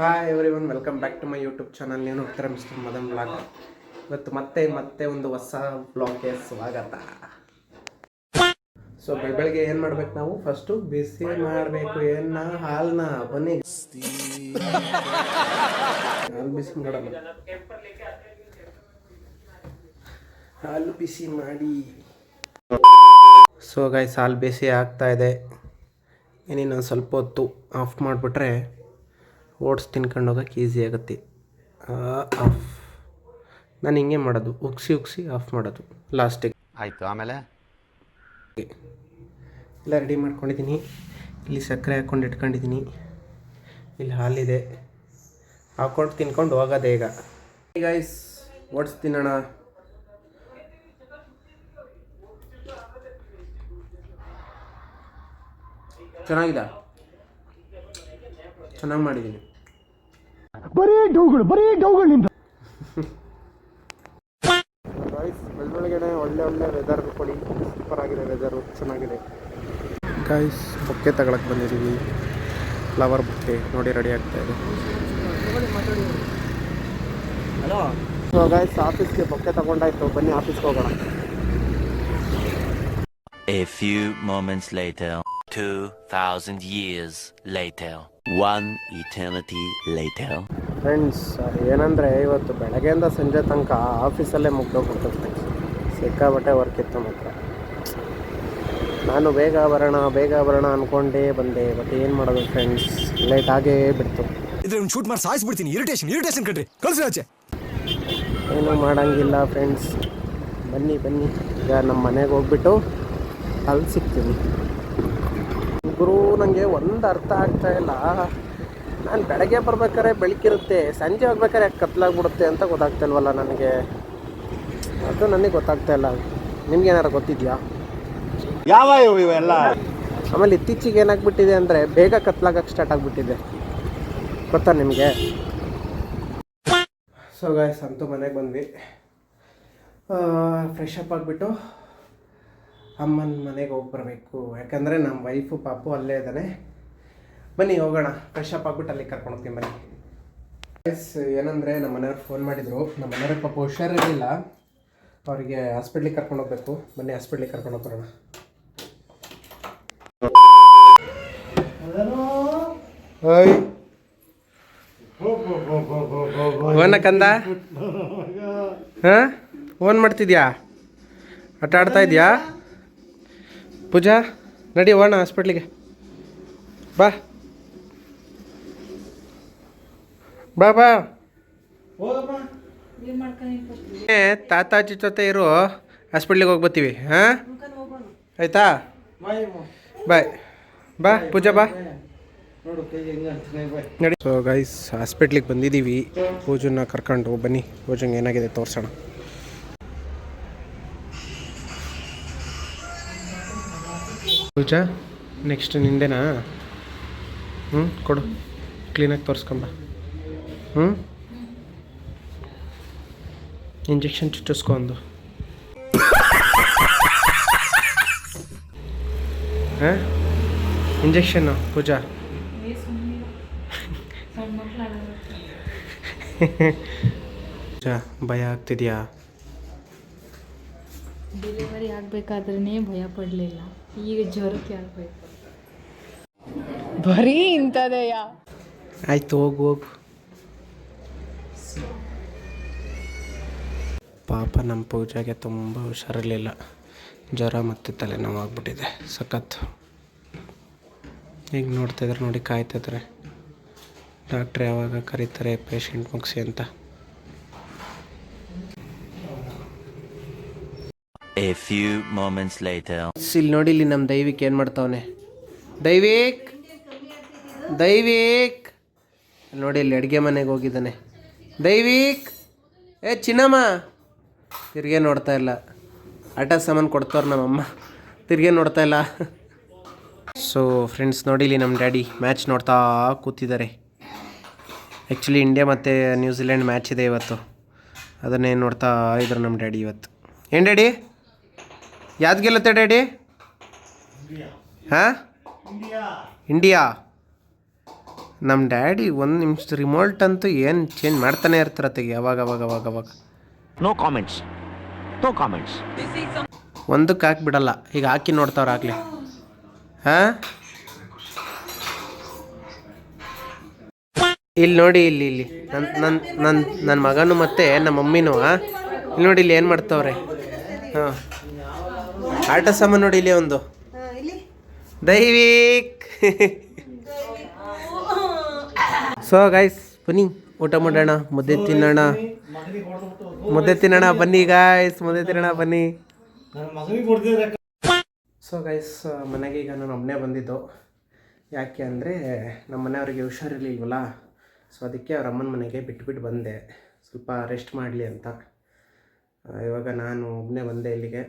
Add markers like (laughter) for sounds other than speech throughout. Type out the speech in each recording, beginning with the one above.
Hi everyone welcome back to my YouTube channel ನೀನು ಉತ್ತರ mister Madan blog ಇವತ್ತು ಮತ್ತೆ ಮತ್ತೆ ಒಂದು ಹೊಸ ಬ್ಲಾಗ್ಗೆ ಸ್ವಾಗತ. ಸೊ ಬೆಳ ಬೆಳಗ್ಗೆ ಏನು ಮಾಡ್ಬೇಕು ನಾವು? ಫಸ್ಟು ಬಿಸಿ ಮಾಡಬೇಕು. ಏನ ಹಾಲನ್ನ ಬನ್ನಿ. ಹಾಲು ಬಿಸಿ ಮಾಡೋಣ. ಹಾಲು ಬಿಸಿ ಮಾಡಿ. ಸೊ ಗಾಯ್ಸ್ ಹಾಲು ಬಿಸಿ ಆಗ್ತಾ ಇದೆ. ಏನಿನ್ನೊಂದು ಸ್ವಲ್ಪ ಹೊತ್ತು ಆಫ್ ಮಾಡಿಬಿಟ್ರೆ ಓಟ್ಸ್ ತಿನ್ಕೊಂಡು ಹೋಗೋಕೆ ಈಸಿ ಆಗುತ್ತೆ. ಆಫ್. ನಾನು ಹಿಂಗೆ ಮಾಡೋದು ಉಗ್ಸಿ ಉಗ್ಸಿ ಆಫ್ ಮಾಡೋದು ಲಾಸ್ಟಿಗೆ. ಆಯಿತು ಆಮೇಲೆ? ಎಲ್ಲ ರೆಡಿ ಮಾಡ್ಕೊಂಡಿದ್ದೀನಿ ಇಲ್ಲಿ ಸಕ್ಕರೆ ಹಾಕ್ಕೊಂಡು ಇಟ್ಕೊಂಡಿದ್ದೀನಿ ಇಲ್ಲಿ ಹಾಲಿದೆ. ಹಾಕ್ಕೊಂಡು ತಿನ್ಕೊಂಡು ಹೋಗೋದೇ ಈಗ. ಈಗ ಐಸ್ ಓಟ್ಸ್ ತಿನ್ನೋಣ. ಚೆನ್ನಾಗಿದೆ? ಚೆನ್ನಾಗಿ ಮಾಡಿದ್ದೀನಿ ಗಾಯ್ಸ್ ಬೆಳಬೆಳಗ್ಗೆ ಒಳ್ಳೆ ಒಳ್ಳೆ ವೆದರ್ ಕೊಡಿ. ಸೂಪರ್ ಆಗಿದೆ ವೆದರು ಚೆನ್ನಾಗಿದೆ. ಗೈಸ್ ಬೊಕ್ಕೆ ತಗೊಳಕ್ಕೆ ಬಂದಿದ್ದೀವಿ ಫ್ಲವರ್ ಬೊಕ್ಕೆ ನೋಡಿ ರೆಡಿ ಆಗ್ತಾ ಇದೆ. ಸೊ ಗಾಯ್ಸ್ ಆಫೀಸ್ಗೆ ಬೊಕ್ಕೆ ತಗೊಂಡಾಯ್ತು. ಬನ್ನಿ ಆಫೀಸ್ಗೆ ಹೋಗೋಣ. A few moments later, 2,000 years later, one eternity later. Friends ಏನಂದರೆ ಇವತ್ತು ಬೆಳಗ್ಗೆಯಿಂದ ಸಂಜೆ ತನಕ ಆಫೀಸಲ್ಲೇ ಮುಗ್ದೋಗ್ಬಿಡ್ತು ಫ್ರೆಂಡ್ಸ್ ಸಿಕ್ಕಾಬಟ್ಟೆ ವರ್ಕ್ ಇತ್ತು ಮಾತ್ರ. ನಾನು ಬೇಗ ಬರೋಣ ಬೇಗ ಬರೋಣ ಅಂದ್ಕೊಂಡೇ ಬಂದೆ ಬಟ್ ಏನು ಮಾಡೋದು ಫ್ರೆಂಡ್ಸ್ ಲೇಟ್ ಆಗೇ ಬಿಡ್ತು. ಇದ್ರೆ ಶೂಟ್ ಮಾಡಿ ಸಾಯಿಸ್ಬಿಡ್ತೀನಿ. ಇರಿಟೇಷನ್ ಇರಿಟೇಷನ್ ಕಟ್ರಿ ಕಳಿಸಿ ಆಚೆ. ಏನೂ ಮಾಡೋಂಗಿಲ್ಲ ಫ್ರೆಂಡ್ಸ್ ಬನ್ನಿ ಬನ್ನಿ. ಈಗ ನಮ್ಮ ಮನೆಗೆ ಹೋಗ್ಬಿಟ್ಟು ಅಲ್ಲಿ ಸಿಗ್ತೀನಿ ಗುರು ನನಗೆ ಒಂದು ಅರ್ಥ ಆಗ್ತಾ ಇಲ್ಲ. ನಾನು ಬೆಳಗ್ಗೆ ಬರ್ಬೇಕಾದ್ರೆ ಬೆಳಕಿರುತ್ತೆ ಸಂಜೆ ಹೋಗ್ಬೇಕಾದ್ರೆ ಯಾಕೆ ಕತ್ಲಾಗ್ಬಿಡುತ್ತೆ ಅಂತ ಗೊತ್ತಾಗ್ತಾ ಇಲ್ವಲ್ಲ ನನಗೆ? ಅದು ನನಗೆ ಗೊತ್ತಾಗ್ತಾ ಇಲ್ಲ. ನಿಮ್ಗೆ ಏನಾರು ಗೊತ್ತಿದೆಯಾ? ಯಾವ ಇವೆಲ್ಲ? ಆಮೇಲೆ ಇತ್ತೀಚೆಗೆ ಏನಾಗ್ಬಿಟ್ಟಿದೆ ಅಂದರೆ ಬೇಗ ಕತ್ಲಾಗಕ್ಕೆ ಸ್ಟಾರ್ಟ್ ಆಗಿಬಿಟ್ಟಿದೆ. ಗೊತ್ತಾ ನಿಮಗೆ? ಸೊ ಗಾಯ್ಸ್ ಅಂತೂ ಮನೆಗೆ ಬಂದ್ವಿ. ಫ್ರೆಶ್ ಅಪ್ ಆಗಿಬಿಟ್ಟು ಅಮ್ಮನ ಮನೆಗೆ ಹೋಗಿ ಬರಬೇಕು. ಯಾಕಂದರೆ ನಮ್ಮ ವೈಫು ಪಾಪು ಅಲ್ಲೇ ಇದ್ದಾನೆ ಬನ್ನಿ ಹೋಗೋಣ. ಫ್ರೆಶ್ ಅಪ್ ಆಗ್ಬಿಟ್ಟು ಅಲ್ಲಿ ಕರ್ಕೊಂಡು ಹೋಗ್ತೀನಿ ಬನ್ನಿ. ಎಸ್ ಏನಂದರೆ ನಮ್ಮ ಮನೆಯವ್ರು ಫೋನ್ ಮಾಡಿದರು. ನಮ್ಮ ಮನೆಯವ್ರ ಪಾಪ ಹುಷಾರಿರಲಿಲ್ಲ. ಅವರಿಗೆ ಹಾಸ್ಪಿಟ್ಲಿಗೆ ಕರ್ಕೊಂಡು ಹೋಗ್ಬೇಕು. ಬನ್ನಿ ಹಾಸ್ಪಿಟ್ಲಿಗೆ ಕರ್ಕೊಂಡು ಹೋಗೋಣ ಓಯ್ ಓನ ಕಂದ? ಹಾಂ? ಓನ್ ಮಾಡ್ತಿದ್ಯಾ? ಆಟ ಆಡ್ತಾ ಇದೆಯಾ? ಪೂಜಾ ನಡಿ ಓಣ ಹಾಸ್ಪಿಟ್ಲಿಗೆ ಬಾ. ಬಾ ಬಾ. ಏ ತಾತ ಅಜ್ಜಿ ಜೊತೆ ಇರು. ಹಾಸ್ಪಿಟ್ಲಿಗೆ ಹೋಗಿ ಬರ್ತೀವಿ ಹಾಂ? ಆಯ್ತಾ? ಬಾಯ್ ಬಾ ಪೂಜಾ ಬಾ. ನೋಡಿ ಸೊ ಗೈಸ್ ಹಾಸ್ಪಿಟ್ಲಿಗೆ ಬಂದಿದ್ದೀವಿ. ಪೂಜನ್ನ ಕರ್ಕೊಂಡು ಬನ್ನಿ. ಪೂಜಂಗೆ ಏನಾಗಿದೆ ತೋರಿಸೋಣ. ಪೂಜಾ ನೆಕ್ಸ್ಟ್ ನಿಂದೇನಾ? ಹ್ಞೂ ಕೊಡು. ಕ್ಲೀನಾಗಿ ತೋರಿಸ್ಕೊಂಬ ಹ್ಞೂ ಇಂಜೆಕ್ಷನ್ ಚುಚ್ಚಿಸ್ಕೊ ಒಂದು ಹಾಂ ಇಂಜೆಕ್ಷನ್ನು ಪೂಜಾ? ಪೂಜಾ ಭಯ ಆಗ್ತಿದ್ಯಾ? ಡೆಲಿವರಿ ಆಗಬೇಕಾದ್ರೇ ಭಯ ಪಡಲಿಲ್ಲ. ಈಗ ಜ್ವರಕ್ಕೆ ಆಗಬೇಕು. ಬರೀ ಇಂಥದೆಯಾ? ಆಯ್ತು ಹೋಗು ಹೋಗು. ಪಾಪ ನಮ್ಮ ಪೂಜೆಗೆ ತುಂಬ ಹುಷಾರಿರಲಿಲ್ಲ. ಜ್ವರ ಮತ್ತು ತಲೆನೋವು ಆಗ್ಬಿಟ್ಟಿದೆ ಸಖತ್. ಈಗ ನೋಡ್ತಿದ್ರೆ ನೋಡಿ ಕಾಯ್ತಿದ್ರೆ ಡಾಕ್ಟ್ರ್ ಯಾವಾಗ ಕರೀತಾರೆ ಪೇಷಂಟ್ ಮುಗಿಸಿ ಅಂತ. A few moments later. ಇಲ್ಲಿ ನೋಡಿ ಇಲ್ಲಿ ನಮ್ಮ ದೈವಿಕ್ ಏನು ಮಾಡ್ತಾವನೆ? ದೈವಿಕ್! ದೈವಿಕ್! ನೋಡಿ ಇಲ್ಲಿ ಅಡುಗೆ ಮನೆಗೆ ಹೋಗಿದ್ದಾನೆ. ದೈವಿಕ್. ಏ ಚಿನ್ನಮ್ಮ. ತಿರ್ಗೆ ನೋಡ್ತಾ ಇಲ್ಲ. ಆಟ ಸಾಮಾನು ಕೊಡ್ತವ್ರು ನಮ್ಮಮ್ಮ. ತಿರ್ಗೆ ನೋಡ್ತಾ ಇಲ್ಲ. ಸೊ ಫ್ರೆಂಡ್ಸ್ ನೋಡಿ ಇಲ್ಲಿ ನಮ್ಮ ಡ್ಯಾಡಿ ಮ್ಯಾಚ್ ನೋಡ್ತಾ ಕೂತಿದ್ದಾರೆ. ಆ್ಯಕ್ಚುಲಿ ಇಂಡಿಯಾ ಮತ್ತು ನ್ಯೂಜಿಲೆಂಡ್ ಮ್ಯಾಚ್ ಇದೆ ಇವತ್ತು. ಅದನ್ನೇ ನೋಡ್ತಾ ಇದ್ರು ನಮ್ಮ ಡ್ಯಾಡಿ ಇವತ್ತು. ಏನು ಡ್ಯಾಡಿ? ಯಾವ್ದು ಗೆಲ್ಲುತ್ತೆ ಡ್ಯಾಡಿ? ಹಾಂ? ಇಂಡಿಯಾ ನಮ್ಮ ಡ್ಯಾಡಿ ಒಂದು ನಿಮಿಷ ರಿಮೋಟ್ ಅಂತೂ ಏನು ಚೇಂಜ್ ಮಾಡ್ತಾನೆ ಇರ್ತಾರತ್ತೆಗೆ ಅವಾಗ ಅವಾಗ ಅವಾಗ ಅವಾಗ ನೋ ಕಾಮೆಂಟ್ಸ್ ನೋ ಕಾಮೆಂಟ್ಸ್ ಒಂದಕ್ಕೆ ಹಾಕಿಬಿಡಲ್ಲ ಈಗ ಹಾಕಿ ನೋಡ್ತಾವ್ರೆ ಆಗಲಿ. ಹಾಂ? ಇಲ್ಲಿ ನೋಡಿ ಇಲ್ಲಿ ಇಲ್ಲಿ. ನನ್ನ ನನ್ನ ನನ್ನ ನನ್ನ ಮಗನು ಮತ್ತು ನಮ್ಮ ಮಮ್ಮಿನೂ? ಇಲ್ಲಿ ನೋಡಿ ಇಲ್ಲಿ ಏನು ಮಾಡ್ತಾವ್ರೆ? ಹಾಂ. ಆಟ ಸಾಮಾನು ನೋಡಿ ಇಲ್ಲಿ ಒಂದು. ದೈವಿಕ್. (laughs) ಸೊ ಗಾಯ್ಸ್ ಬನ್ನಿ, ಊಟ ಮಾಡೋಣ, ಮುದ್ದೆ ತಿನ್ನೋಣ. ಮುದ್ದೆ ತಿನ್ನೋಣ, ಬನ್ನಿ ಗಾಯ್ಸ್ ಮುದ್ದೆ ತಿನ್ನೋಣ, ಬನ್ನಿ. ಸೊ ಗೈಸ್ ಮನೆಗೆ ಈಗ ನಾನು ಒಬ್ಬನೇ ಬಂದಿದ್ದು. ಯಾಕೆ ಅಂದರೆ, ನಮ್ಮ ಮನೆಯವ್ರಿಗೆ ಹುಷಾರಿರಲಿಲ್ವಲ್ಲ? ಸೊ ಅದಕ್ಕೆ ಅವ್ರ ಅಮ್ಮನ ಮನೆಗೆ ಬಿಟ್ಬಿಟ್ಟು ಬಂದೆ. ಸ್ವಲ್ಪ ರೆಸ್ಟ್ ಮಾಡಲಿ ಅಂತ. ಇವಾಗ ನಾನು ಒಬ್ಬನೇ ಬಂದೆ ಇಲ್ಲಿಗೆ.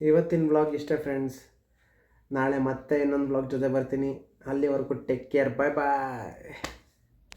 ಇವತ್ತಿನ ಬ್ಲಾಗ್ ಇಷ್ಟೇ ಫ್ರೆಂಡ್ಸ್ ನಾಳೆ ಮತ್ತೆ ಇನ್ನೊಂದು ಬ್ಲಾಗ್ ಜೊತೆ ಬರ್ತೀನಿ. ಅಲ್ಲಿವರೆಗೂ ಟೇಕ್ ಕೇರ್ ಬಾಯ್ ಬಾಯ್